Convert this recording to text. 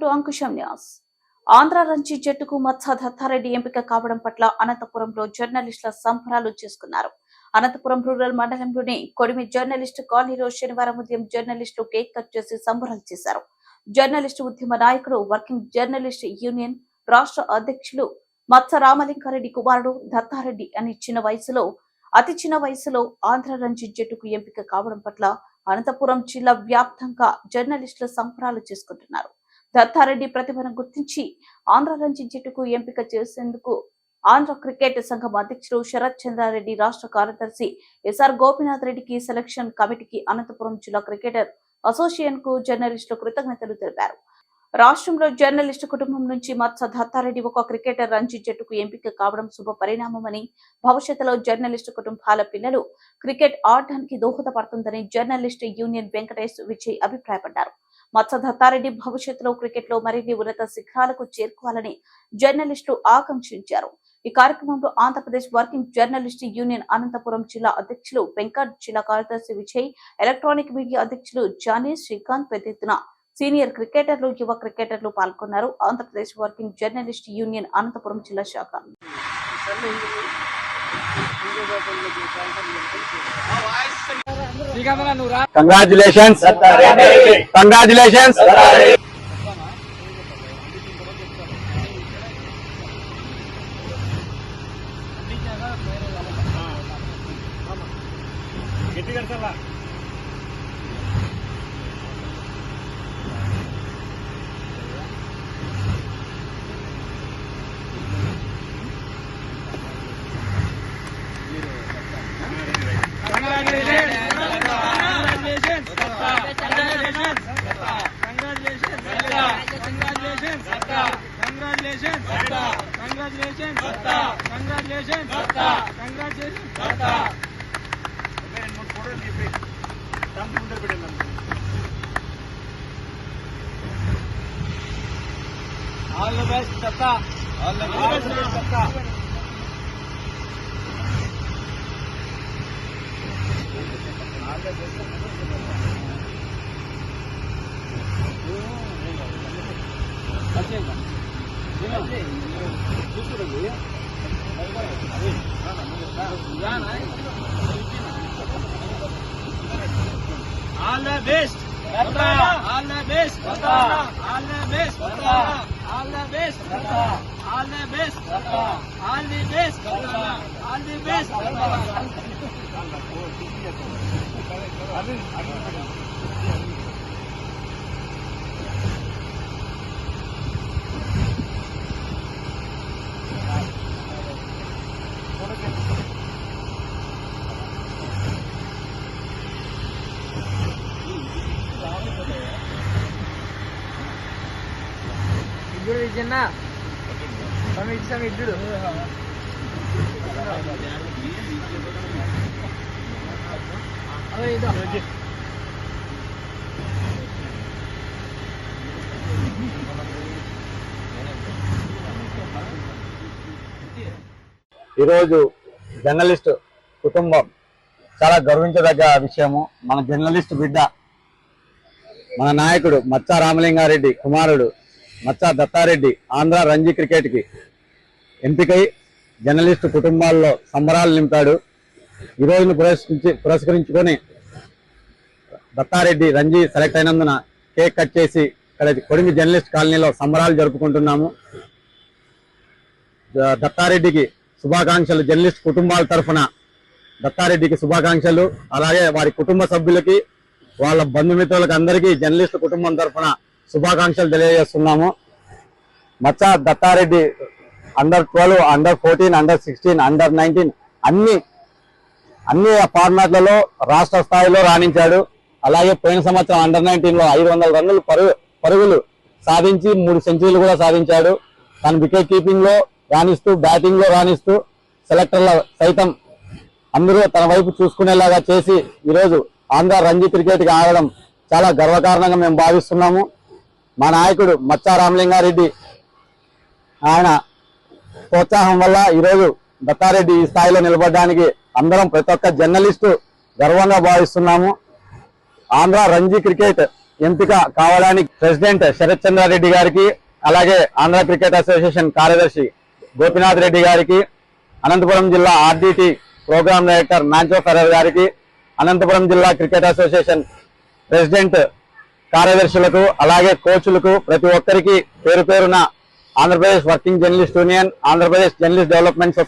To Ankusham news. Andhra Ranji జట్టుకు మత్స దత్తారెడ్డి ఎంపిక కావడం పట్ల అనంతపురంలో జర్నలిస్టుల సంబరాలు చేసుకున్నారు. అనంతపురం రూరల్ మండలంలోని కొడిమి జర్నలిస్టు కాలనీలో శనివారం ఉదయం జర్నలిస్టులు కేక్ కట్ చేసి సంబరాలు చేశారు. జర్నలిస్టు ఉద్యమ నాయకుడు వర్కింగ్ జర్నలిస్ట్ యూనియన్ రాష్ట్ర అధ్యక్షులు మత్స రామలింగారెడ్డి కుమారుడు దత్తారెడ్డి అని చిన్న వయసులో అతి చిన్న వయసులో ఆంధ్ర రంజీ జట్టుకు ఎంపిక కావడం పట్ల అనంతపురం జిల్లా వ్యాప్తంగా జర్నలిస్టులు సంబరాలు చేసుకుంటున్నారు. దత్తారెడ్డి ప్రతిభను గుర్తించి ఆంధ్ర రంజీ జట్టుకు ఎంపిక చేసేందుకు ఆంధ్ర క్రికెట్ సంఘం అధ్యక్షుడు శరత్ చంద్రారెడ్డి రాష్ట్ర కార్యదర్శి ఎస్ఆర్ గోపినాథ్ రెడ్డికి సెలక్షన్ కమిటీకి అనంతపురం జిల్లా క్రికెటర్ అసోసియేషన్కు జర్నలిస్టులు కృతజ్ఞతలు తెలిపారు. రాష్ట్రంలో జర్నలిస్టు కుటుంబం నుంచి మత్స దత్తారెడ్డి ఒక క్రికెటర్ రంజీ జట్టుకు ఎంపిక కావడం శుభ పరిణామమని భవిష్యత్తులో జర్నలిస్టు కుటుంబాల పిల్లలు క్రికెట్ ఆడటానికి దోహదపడుతుందని జర్నలిస్టు యూనియన్ వెంకటేష్ విజయ్ అభిప్రాయపడ్డారు. మత్స దత్తారెడ్డి భవిష్యత్తులో క్రికెట్లో మరిన్ని ఉన్నత శిఖరాలకు చేరుకోవాలని జర్నలిస్టులు ఆకాంక్షించారు. ఈ కార్యక్రమంలో Andhra Pradesh working journalist union Anantapur జిల్లా అధ్యక్షులు వెంకట్ జిల్లా కార్యదర్శి విజయ్ ఎలక్ట్రానిక్ మీడియా అధ్యక్షులు జానీ శ్రీకాంత్ పెద్ద ఎత్తున సీనియర్ క్రికెటర్లు యువ క్రికెటర్లు పాల్గొన్నారు. Andhra Pradesh working journalist union Anantapur జిల్లా శాఖ. Congratulations congratulations Congratulations! ಕಂಗ್ರಾಚುಲೇಷನ್ ಎರಡು ಮೂರು ಫೋಟೋ ಬೇಕು ತಂದು ಮುಂದೆ ಬಿಡಿ ನಮ್ಗೆ all the best Datta all the best Datta all the best Datta. All the best. All the best. All the best. All the best. All the best. All the best. All the best. ఇద్దరు చిన్న స్వామి ఇద్దరు ఈరోజు journalist కుటుంబం చాలా గర్వించదగ్గ విషయము. మన journalist బిడ్డ మన నాయకుడు మచ్చా రామలింగారెడ్డి కుమారుడు మచ్చా దత్తారెడ్డి ఆంధ్ర రంజీ క్రికెట్కి ఎంపికై జర్నలిస్టు కుటుంబాల్లో సంబరాలు నింపాడు. ఈ రోజును పురస్కరించి పురస్కరించుకొని దత్తారెడ్డి రంజీ సెలెక్ట్ అయినందున కేక్ కట్ చేసి ఇక్కడ కొడిమి జర్నలిస్ట్ కాలనీలో సంబరాలు జరుపుకుంటున్నాము. దత్తారెడ్డికి శుభాకాంక్షలు. జర్నలిస్ట్ కుటుంబాల తరఫున దత్తారెడ్డికి శుభాకాంక్షలు. అలాగే వారి కుటుంబ సభ్యులకి వాళ్ళ బంధుమిత్రులకు అందరికీ జర్నలిస్ట్ కుటుంబం తరఫున శుభాకాంక్షలు తెలియజేస్తున్నాము. మచ్చ Datta Reddy under twelve under fourteen under sixteen under nineteen అన్ని అన్ని ఫార్మాట్లలో రాష్ట్ర స్థాయిలో రాణించాడు. అలాగే పోయిన సంవత్సరం అండర్ నైన్టీన్లో ఐదు వందల రన్నులు పరుగు పరుగులు సాధించి మూడు సెంచరీలు కూడా సాధించాడు. తన వికెట్ కీపింగ్లో రాణిస్తూ బ్యాటింగ్లో రాణిస్తూ సెలెక్టర్ల సైతం అందరూ తన వైపు చూసుకునేలాగా చేసి ఈరోజు ఆంధ్ర రంజీ క్రికెట్కి ఆడడం చాలా గర్వకారణంగా మేము భావిస్తున్నాము. మా నాయకుడు మచ్చా రామలింగారెడ్డి. ఆయన ప్రోత్సాహం వల్ల ఈరోజు దత్తారెడ్డి ఈ స్థాయిలో నిలబడడానికి అందరం ప్రతి ఒక్క జర్నలిస్టు గర్వంగా భావిస్తున్నాము. ఆంధ్ర రంజీ క్రికెట్ ఎంపిక కావడానికి ప్రెసిడెంట్ శరత్ చంద్రారెడ్డి గారికి అలాగే ఆంధ్ర క్రికెట్ అసోసియేషన్ కార్యదర్శి గోపినాథ్ రెడ్డి గారికి అనంతపురం జిల్లా RDT program director Moncho Ferrer గారికి అనంతపురం జిల్లా క్రికెట్ అసోసియేషన్ ప్రెసిడెంట్ కార్యదర్శులకు అలాగే కోచ్లకు ప్రతి ఒక్కరికి పేరు పేరున Andhra Pradesh working journalist union Andhra Pradesh journalist development